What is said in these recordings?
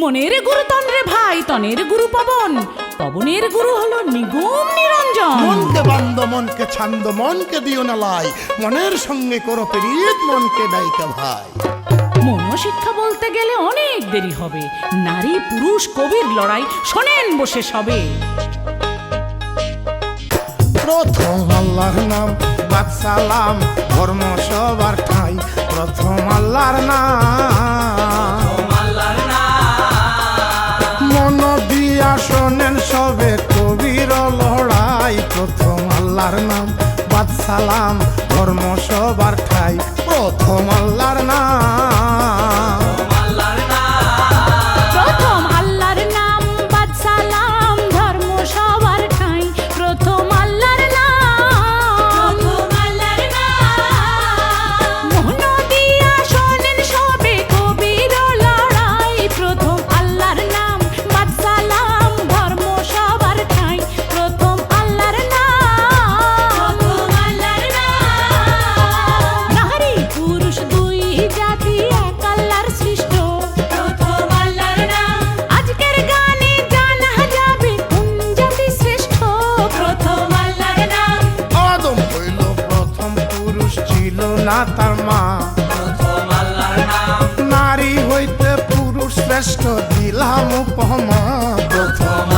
তনের গুরু তন্দ্রে ভাই তনের গুরু পবন। পবনের গুরু হলো নিগুম নিরঞ্জন। মনকে বান্ধ মনকে ছান্দ মনকে দিও না লাই। মনের সঙ্গে করো পেরিত মনকে ডাইকা ভাই। মনোশিক্ষা বলতে গেলে অনেক দেরি হবে। নারী পুরুষ কবির লড়াই শোনেন বসে সবে। প্রথম আল্লাহর নাম বাদসালাম ধর্ম সবার ঠাই। প্রথম আল্লাহর নাম। বাদসালাম ধর্ম সবার ঠাই। প্রথম আল্লাহর নাম। না তার মা। নারী হইতে পুরুষ শ্রেষ্ঠ দিলাম উপমা। প্রথম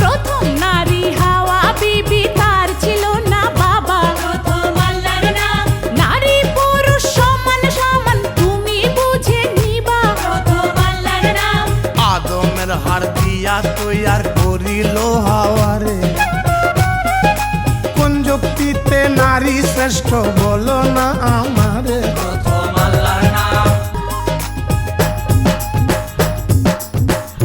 প্রথম নারী হাওয়া বিবি তার ছিল না বাবা। প্রথম আল্লাহর নাম নারী পুরুষ সমান সমান তুমি বুঝে নিবা। প্রথম আল্লাহর নাম আদমের হার দিয়া তৈয়ার করিল হাওয়ারে। শ্রেষ্ঠ বলো না আমারে।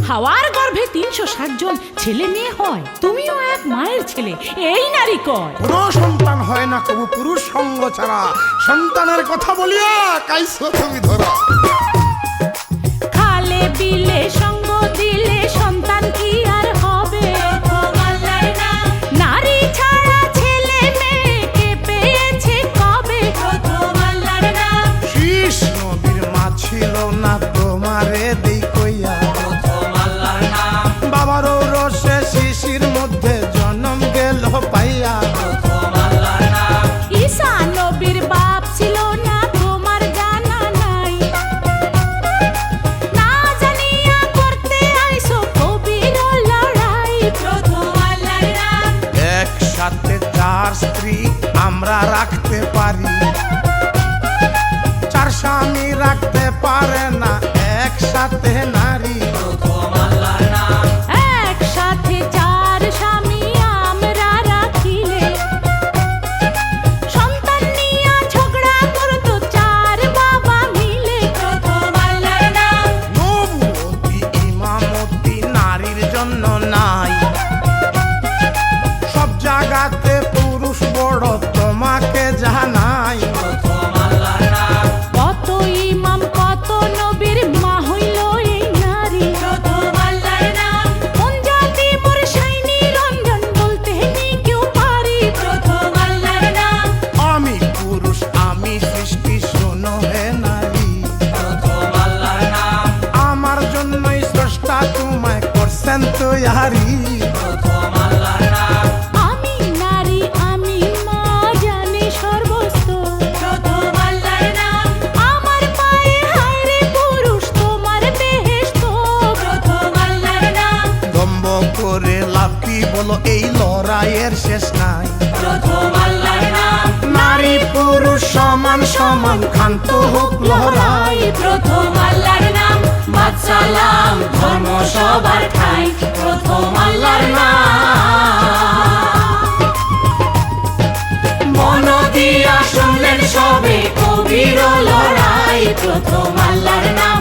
হাওয়ার গর্ভে তিনশো ষাট জন ছেলে মেয়ে হয় তুমিও এক মায়ের ছেলে এই নারী কয়। কোনো সন্তান হয় না কবু পুরুষ সঙ্গ ছাড়া। সন্তানের কথা বলিয়া কাইছো তুমি ধরা। একসাথে চার স্ত্রী আমরা রাখতে পারি। চার স্বামী রাখতে পারে না একসাথে নারী। একসাথে নাম দম্ব করে বলো এই লড়াইয়ের শেষ নাই। নারী পুরুষ সমান সমান খান্ত হোক লড়াই। প্রথম আল্লাহর নাম বাদসালাম ধর্ম সবার ঠাই, প্রথম আল্লাহর নাম। মন দিয়া শুনলেন সবে, কবির লড়াই, প্রথম আল্লাহর নাম।